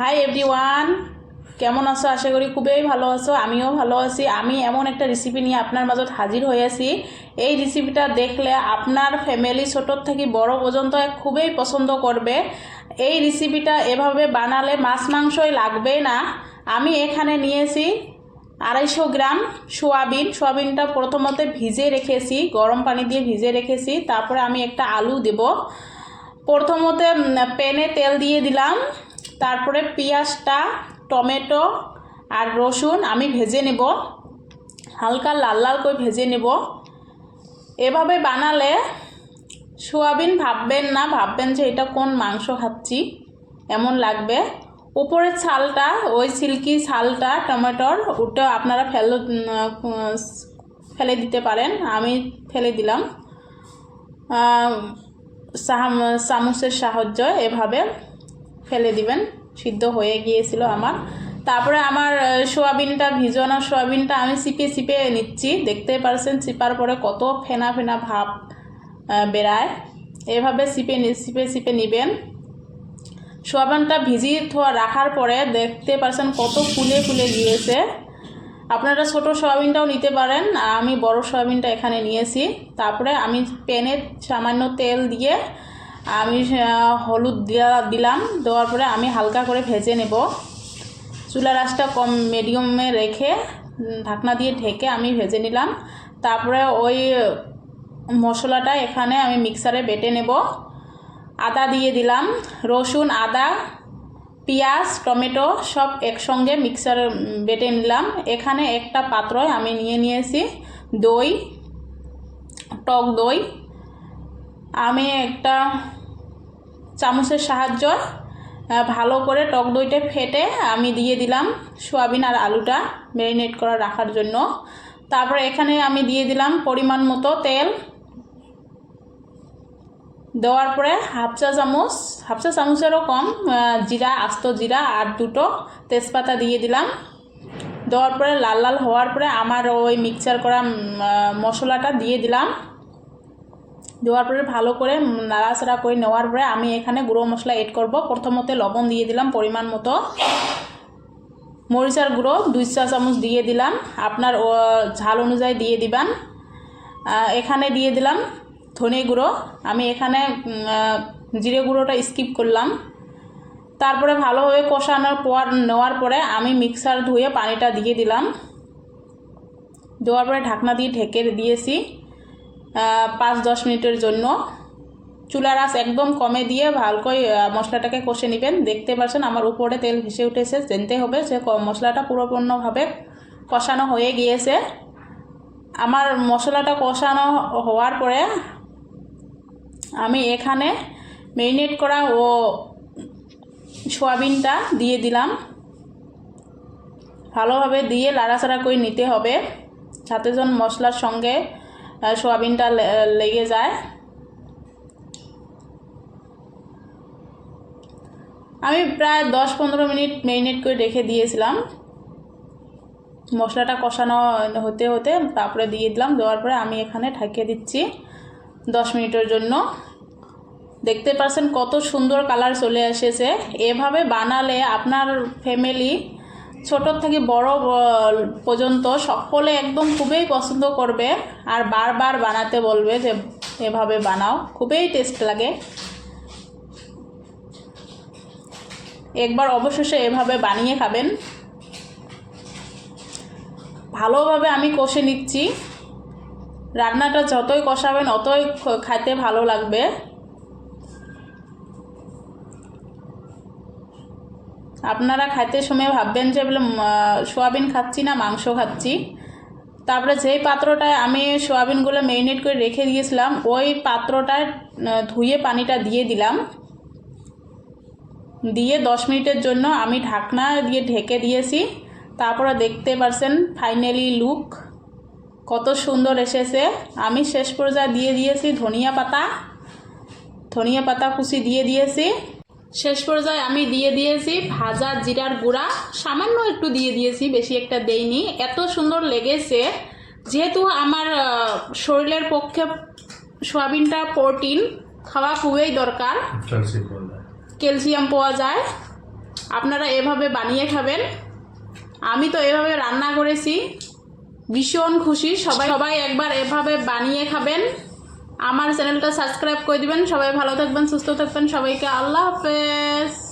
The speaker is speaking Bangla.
হাই এভরিওয়ান কেমন আছো? আশা করি খুবই ভালো আছো। আমিও ভালো আছি। আমি এমন একটা রেসিপি নিয়ে আপনার মাঝত হাজির হয়ে আছি। এই রেসিপিটা দেখলে আপনার ফ্যামিলি ছোটোর থেকে বড় পর্যন্ত খুবই পছন্দ করবে। এই রেসিপিটা এভাবে বানালে মাছ মাংসই লাগবে না। আমি এখানে নিয়েছি আড়াইশো গ্রাম সোয়াবিন। সোয়াবিনটা প্রথমত ভিজে রেখেছি, গরম পানি দিয়ে ভিজে রেখেছি। তারপরে আমি একটা আলু দেব। প্রথমতে প্যানে তেল দিয়ে দিলাম। তারপরে পেঁয়াজটা, টমেটো আর রসুন আমি ভেজে নেব। হালকা লাল লাল করে ভেজে নেব। এভাবে বানালে সোয়াবিন ভাববেন না, ভাববেন যে এটা কোন মাংস খাচ্ছি এমন লাগবে। উপরের ছালটা, ওই সিল্কি ছালটা, টমেটোর ওটা আপনারা ফেল, ফেলে দিতে পারেন, আমি ফেলে দিলাম। চামচের সাহায্য এভাবে ফেলে দিবেন, সিদ্ধ হয়ে গিয়েছিল আমার। তারপরে আমার সোয়াবিনটা, ভিজানো সোয়াবিনটা আমি চিপে চিপে নিচ্ছি। দেখতে পারছেন চিপার পরে কত ফেনা ফেনা ভাব বেরায় এভাবে নি- চিপে চিপে নেবেন। সোয়াবিনটা ভিজিয়ে থোয়া রাখার পরে দেখতে পারছেন কত ফুলে ফুলে গিয়েছে। আপনারা ছোট সোয়াবিনটাও নিতে পারেন। আমি বড় সোয়াবিনটা এখানে নিয়েছি। তারপরে আমি প্যানে সামান্য তেল দিয়ে আমি হলুদ দিয়া- দিলাম। দেওয়ার পরে আমি হালকা করে ভেজে নেব। চুলা রাসটা কম মিডিয়ামে রেখে ঢাকনা দিয়ে ঢেকে আমি ভেজে নিলাম। তারপরে ওই মশলাটা এখানে আমি মিক্সারে বেটে নেব। আদা দিয়ে দিলাম, রসুন, আদা, পেঁয়াজ, টমেটো সব একসঙ্গে মিক্সার বেটে নিলাম। এখানে একটা পাত্রয় আমি নিয়ে নিয়েছি, দই, টক দই। আমি একটা চামচের সাহায্য ভালো করে টক দইটা ফেটে আমি দিয়ে দিলাম সোয়াবিন আর আলুটা ম্যারিনেট করা রাখার জন্য। তারপরে এখানে আমি দিয়ে দিলাম পরিমাণ মতো তেল। দেওয়ার পরে হাফ চা চামচ, হাফ চা চামচেরও কম জিরা, আস্ত জিরা আর দুটো তেজপাতা দিয়ে দিলাম। দেওয়ার পরে লাল লাল হওয়ার পরে আমার ওই মিক্সচার করা মশলাটা দিয়ে দিলাম। দেওয়ার পরে ভালো করে নাড়াচাড়া করে নেওয়ার পরে আমি এখানে গুঁড়ো মশলা এড করব। প্রথমতে লবণ দিয়ে দিলাম পরিমাণ মতো। মরিচার গুঁড়ো দুই চা চামচ দিয়ে দিলাম। আপনার ঝাল অনুযায়ী দিয়ে দিবেন। এখানে দিয়ে দিলাম ধনে গুঁড়ো। আমি এখানে জিরে গুঁড়োটা স্কিপ করলাম। তারপরে ভালোভাবে কষানোর পর, নেওয়ার পরে আমি মিক্সার ধুয়ে পানিটা দিয়ে দিলাম। দেওয়ার পরে ঢাকনা দিয়ে ঢেকে দিয়েছি। পাঁচ, দশ মিনিটের জন্য। চুলার আঁচ একদম কমে দিয়ে ভালো করে মশলাটাকে কষে নেবেন। দেখতে পাচ্ছেন আমার উপরে তেল ভেসে উঠেছে, জানতে হবে। যে মশলাটা পুরোপূর্ণভাবে কষানো হয়ে গিয়েছে। আমার মশলাটা কষানো হওয়ার পরে আমি এখানে মেরিনেট করা ও সোয়াবিনটা দিয়ে দিলাম। ভালোভাবে দিয়ে লাড়াচাড়া করে নিতে হবে। যাতে যেন মশলার সঙ্গে সোয়াবিনটা লেগে যায়। আমি প্রায় দশ পনেরো মিনিট ম্যারিনেট করে রেখে দিয়েছিলাম। মশলাটা কষানো হতে হতে তারপরে দিয়ে দিলাম। দেওয়ার পরে আমি এখানে ঢাকিয়ে দিচ্ছি দশ মিনিটের জন্য। দেখতে পাচ্ছেন কত সুন্দর কালার চলে এসেছে। এভাবে বানালে আপনার ফ্যামিলি ছোটোর থেকে বড় পর্যন্ত সকলে একদম খুবই পছন্দ করবে আর বারবার বানাতে বলবে যে এভাবে বানাও, খুবই টেস্ট লাগে। একবার অবশেষে এভাবে বানিয়ে খাবেন। ভালোভাবে আমি কষে নিচ্ছি। রান্নাটা যতই কষাবেন, অতই খাইতে ভালো লাগবে। আপনারা খাইতে সময় ভাববেন যে, বলে সোয়াবিন খাচ্ছি না, মাংস খাচ্ছি। তারপরে যেই পাত্রটায় আমি সোয়াবিনগুলো ম্যারিনেট করে রেখে দিয়েছিলাম, ওই পাত্রটায় ধুয়ে পানিটা দিয়ে দিলাম। দিয়ে দশ মিনিটের জন্য আমি ঢাকনা দিয়ে ঢেকে দিয়েছি। তারপরে দেখতে পারছেন ফাইনালি লুক কত সুন্দর এসেছে। আমি শেষ পর্যায়ে দিয়ে দিয়েছি ধনিয়া পাতা। ধনিয়া পাতা কুচি দিয়ে দিয়েছি। শেষ পর্যায়ে আমি দিয়ে দিয়েছি ভাজা জিরার গুঁড়া। সামান্য একটু দিয়ে দিয়েছি বেশি একটা দেইনি। এত সুন্দর লেগেছে যেহেতু আমার শরীরের পক্ষে সোয়াবিনটা প্রোটিন খাওয়া খুবই দরকার। ক্যালসিয়াম পাওয়া যায়। ক্যালসিয়াম পাওয়া যায়। আপনারা এভাবে বানিয়ে খাবেন। আমি তো এভাবে রান্না করেছি। ভীষণ খুশি। সবাই সবাই একবার এভাবে বানিয়ে খাবেন। আমার চ্যানেলটা সাবস্ক্রাইব করে দিবেন। সবাই ভালো থাকবেন সুস্থ থাকবেন। সবাইকে আল্লাহ হাফেজ।